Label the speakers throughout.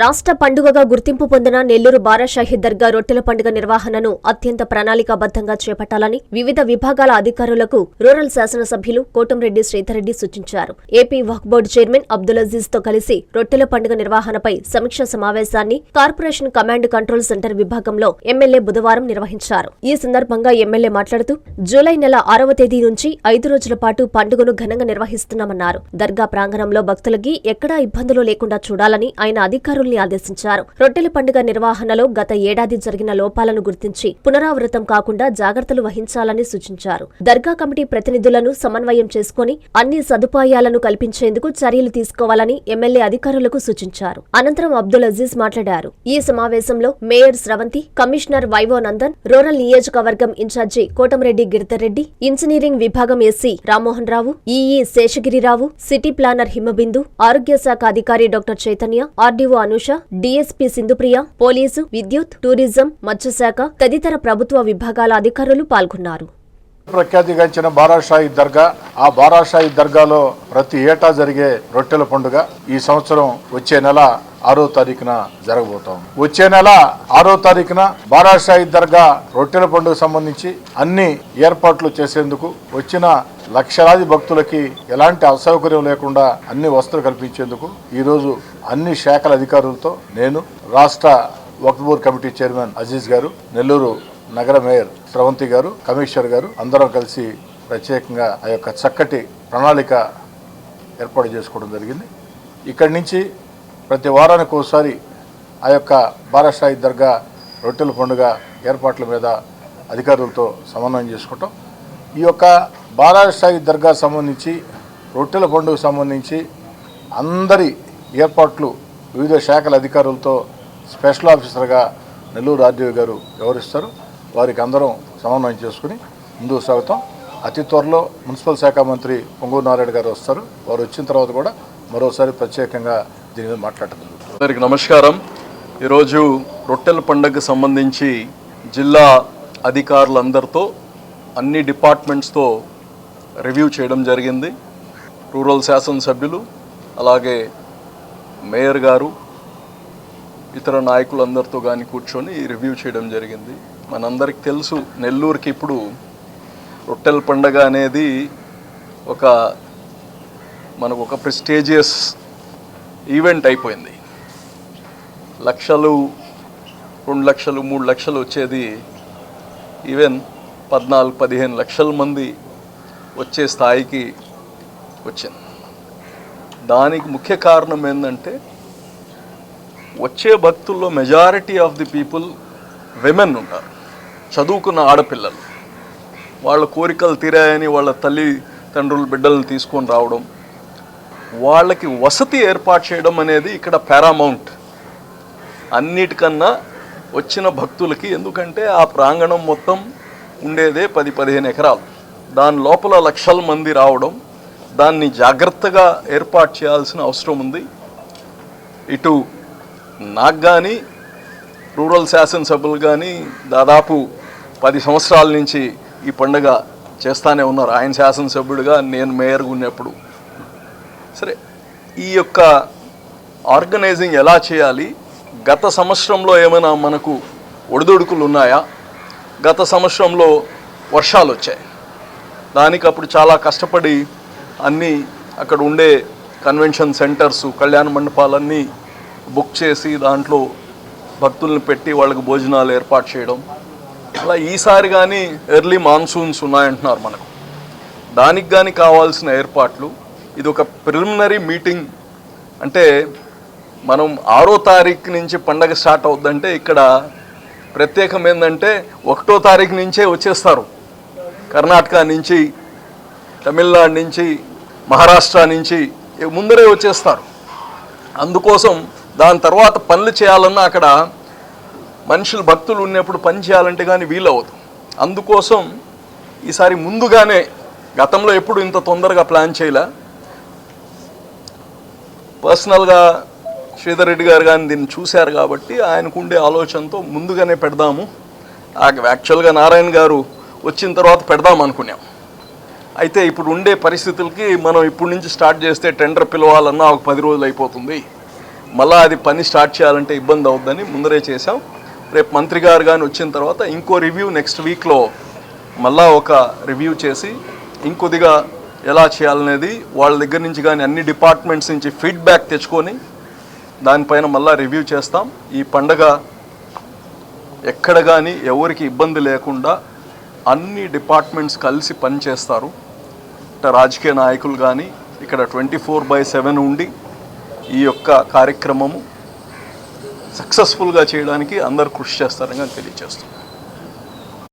Speaker 1: రాష్ట్ర పండుగగా గుర్తింపు పొందిన నెల్లూరు బారాషాహి దర్గా రొట్టెల పండుగ నిర్వహణను అత్యంత ప్రణాళికాబద్దంగా చేపట్టాలని వివిధ విభాగాల అధికారులకు రూరల్ శాసనసభ్యులు కోటంరెడ్డి శ్రీధర్రెడ్డి సూచించారు. AP Waqf board chairman Abdul అజీజ్తో కలిసి రొట్టెల పండుగ నిర్వహణపై సమీక్ష సమావేశాన్ని కార్పొరేషన్ కమాండ్ కంట్రోల్ సెంటర్ విభాగంలో ఎమ్మెల్యే బుధవారం నిర్వహించారు. ఈ సందర్భంగా ఎమ్మెల్యే మాట్లాడుతూ జూలై నెల ఆరవ తేదీ నుంచి ఐదు రోజుల పాటు పండుగను ఘనంగా నిర్వహిస్తున్నామన్నారు. దర్గా ప్రాంగణంలో భక్తులకి ఎక్కడా ఇబ్బందులు లేకుండా చూడాలని ఆయన అధికారులు అధికారుల్ని ఆదేశించారు. రొట్టెల పండుగ నిర్వహణలో గత ఏడాది జరిగిన లోపాలను గుర్తించి పునరావృతం కాకుండా జాగ్రత్తలు వహించాలని సూచించారు. దర్గా కమిటీ ప్రతినిధులను సమన్వయం చేసుకుని అన్ని సదుపాయాలను కల్పించేందుకు చర్యలు తీసుకోవాలని ఎమ్మెల్యే అధికారులకు సూచించారు. అనంతరం అబ్దుల్ అజీజ్ మాట్లాడారు. ఈ సమావేశంలో mayor Sravanthi commissioner YO Nandan rural నియోజకవర్గం ఇన్ఛార్జి కోటంరెడ్డి గిరిధర్రెడ్డి ఇంజనీరింగ్ విభాగం SC Rammohan Rao EE Seshagiri Rao city planner Himabindu ఆరోగ్య శాఖ అధికారి doctor Chaitanya RDO Anusha DSP Sindhupriya police విద్యుత్ టూరిజం మత్స్యశాఖ తదితర ప్రభుత్వ విభాగాల అధికారులు పాల్గొన్నారు.
Speaker 2: ప్రఖ్యాతిగాంచిన బారాషాయి దర్గా ఆ బారాషాహి దర్గాలో ప్రతి ఏటా జరిగే రొట్టెల పండుగ ఈ సంవత్సరం వచ్చే నెల ఆరో తారీఖున జరగబోతాం వచ్చే నెల ఆరో తారీఖున బారాషాయి దర్గా రొట్టెల పండుగ సంబంధించి అన్ని ఏర్పాట్లు చేసేందుకు వచ్చిన లక్షలాది భక్తులకి ఎలాంటి అసౌకర్యం లేకుండా అన్ని వసతులు కల్పించేందుకు ఈరోజు అన్ని శాఖల అధికారులతో నేను రాష్ట్ర వక్ఫ్ కమిటీ చైర్మన్ అజీజ్ గారు నెల్లూరు నగర మేయర్ స్రవంతి గారు కమిషనర్ గారు అందరం కలిసి ప్రత్యేకంగా ఆ యొక్క చక్కటి ప్రణాళిక ఏర్పాటు చేసుకోవడం జరిగింది. ఇక్కడి నుంచి ప్రతి వారానికి ఒకసారి ఆ యొక్క బారాషాహి దర్గా రొట్టెల పండుగ ఏర్పాట్ల మీద అధికారులతో సమన్వయం చేసుకుంటాం. ఈ యొక్క బారాషాహి దర్గా సంబంధించి రొట్టెల పండుగ సంబంధించి అందరి ఏర్పాట్లు వివిధ శాఖల అధికారులతో స్పెషల్ ఆఫీసర్గా నెల్లూరు ఆర్డీఓ గారు వ్యవహరిస్తారు. వారికి అందరం సమన్వయం చేసుకుని ముందుకు సాగుతాం. అతి త్వరలో మున్సిపల్ శాఖ మంత్రి పొంగూరు నారాయణ గారు వస్తారు. వారు వచ్చిన తర్వాత కూడా మరోసారి ప్రత్యేకంగా దీని మీద మాట్లాడటం
Speaker 3: అందరికి నమస్కారం. ఈరోజు రొట్టెల పండుగకు సంబంధించి జిల్లా అధికారులందరితో అన్ని డిపార్ట్మెంట్స్తో రివ్యూ చేయడం జరిగింది. రూరల్ శాసనసభ్యులు అలాగే మేయర్ గారు ఇతర నాయకులందరితో కానీ కూర్చొని రివ్యూ చేయడం జరిగింది. మనందరికి తెలుసు నెల్లూరుకి ఇప్పుడు రొట్టెల పండగ అనేది ఒక మనకు ఒక ప్రెస్టేజియస్ ఈవెంట్ అయిపోయింది. లక్షలు రెండు లక్షలు మూడు లక్షలు వచ్చేది ఈవెన్ పద్నాలుగు పదిహేను లక్షల మంది వచ్చే స్థాయికి వచ్చింది. దానికి ముఖ్య కారణం ఏంటంటే వచ్చే భక్తుల్లో majority of the people women ఉంటారు. చదువుకున్న ఆడపిల్లలు. వాళ్ళ కోరికలు తీరాయని వాళ్ళ తల్లి తండ్రులు బిడ్డలను తీసుకొని రావడం వాళ్ళకి వసతి ఏర్పాటు చేయడం అనేది ఇక్కడ పారామౌంట్ అన్నిటికన్నా వచ్చిన భక్తులకి ఎందుకంటే ఆ ప్రాంగణం మొత్తం ఉండేదే పది పదిహేను ఎకరాలు. దాని లోపల లక్షల మంది రావడం దాన్ని జాగ్రత్తగా ఏర్పాటు చేయాల్సిన అవసరం ఉంది. ఇటు నాకు కానీ రూరల్ శాసనసభ్యులు కానీ దాదాపు పది సంవత్సరాల నుంచి ఈ పండుగ చేస్తానే ఉన్నారు. ఆయన శాసనసభ్యుడిగా నేను మేయర్గా ఉన్నప్పుడు. సరే ఈ యొక్క ఆర్గనైజింగ్ ఎలా చేయాలి? గత సంవత్సరంలో ఏమైనా మనకు ఒడిదుడుకులు ఉన్నాయా? గత సంవత్సరంలో వర్షాలు వచ్చాయి. దానికి అప్పుడు చాలా కష్టపడి అన్నీ అక్కడ ఉండే కన్వెన్షన్ సెంటర్స్ కళ్యాణ మండపాలన్నీ బుక్ చేసి దాంట్లో భక్తుల్ని పెట్టి వాళ్ళకి భోజనాలు ఏర్పాటు చేయడం. అలా ఈసారి కానీ ఎర్లీ మాన్సూన్స్ ఉన్నాయంటున్నారు మనకు. దానికి కానీ కావాల్సిన ఏర్పాట్లు. ఇది ఒక ప్రిలిమినరీ మీటింగ్ అంటే మనం ఆరో తారీఖు నుంచి పండగ స్టార్ట్ అవుద్దంటే ఇక్కడ ప్రత్యేకం ఏంటంటే ఒకటో తారీఖు నుంచే వచ్చేస్తారు. కర్ణాటక నుంచి తమిళనాడు నుంచి మహారాష్ట్ర నుంచి ముందరే వచ్చేస్తారు. అందుకోసం దాని తర్వాత పనులు చేయాలన్నా అక్కడ మనుషులు భక్తులు ఉన్నప్పుడు పని చేయాలంటే కానీ వీలవదు అందుకోసం ఈసారి ముందుగానే గతంలో ఎప్పుడు ఇంత తొందరగా ప్లాన్ చేయలే. పర్సనల్గా శ్రీధర్ రెడ్డి గారు కానీ దీన్ని చూశారు కాబట్టి ఆయనకు ఉండే ఆలోచనతో ముందుగానే పెడదాము. ఆ- యాక్చువల్గా నారాయణ గారు వచ్చిన తర్వాత పెడదాం అనుకున్నాం. అయితే ఇప్పుడు ఉండే పరిస్థితులకి మనం ఇప్పటి నుంచి స్టార్ట్ చేస్తే టెండర్ పిలవాలన్నా ఒక పది రోజులు అయిపోతుంది. మళ్ళీ అది పని స్టార్ట్ చేయాలంటే ఇబ్బంది అవుద్దని ముందరే చేసాం రేపు మంత్రి గారు కానీ వచ్చిన తర్వాత ఇంకో రివ్యూ నెక్స్ట్ వీక్లో మళ్ళా ఒక రివ్యూ చేసి ఇంకొద్దిగా ఎలా చేయాలనేది వాళ్ళ దగ్గర నుంచి కానీ అన్ని డిపార్ట్మెంట్స్ నుంచి ఫీడ్బ్యాక్ తెచ్చుకొని దానిపైన మళ్ళా రివ్యూ చేస్తాం. ఈ పండగ ఎక్కడ కానీ ఎవరికి ఇబ్బంది లేకుండా అన్ని డిపార్ట్మెంట్స్ కలిసి పనిచేస్తారు. అంటే రాజకీయ నాయకులు కానీ ఇక్కడ ట్వంటీ ఫోర్ బై సెవెన్ ఉండి ఈ యొక్క కార్యక్రమము సక్సెస్ఫుల్గా చేయడానికి అందరు కృషి చేస్తారని తెలియజేస్తున్నాను. తెలియజేస్తాం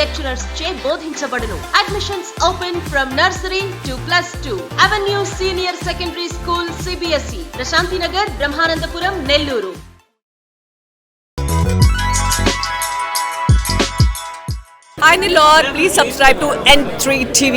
Speaker 4: లెక్చరర్స్ చే బోధించబడును. Admissions open from nursery to plus two avenue senior secondary school CBSE Prashanti Nagar Brahmanandapuram Nellore.
Speaker 5: Hi Nilor, please subscribe to N3 TV.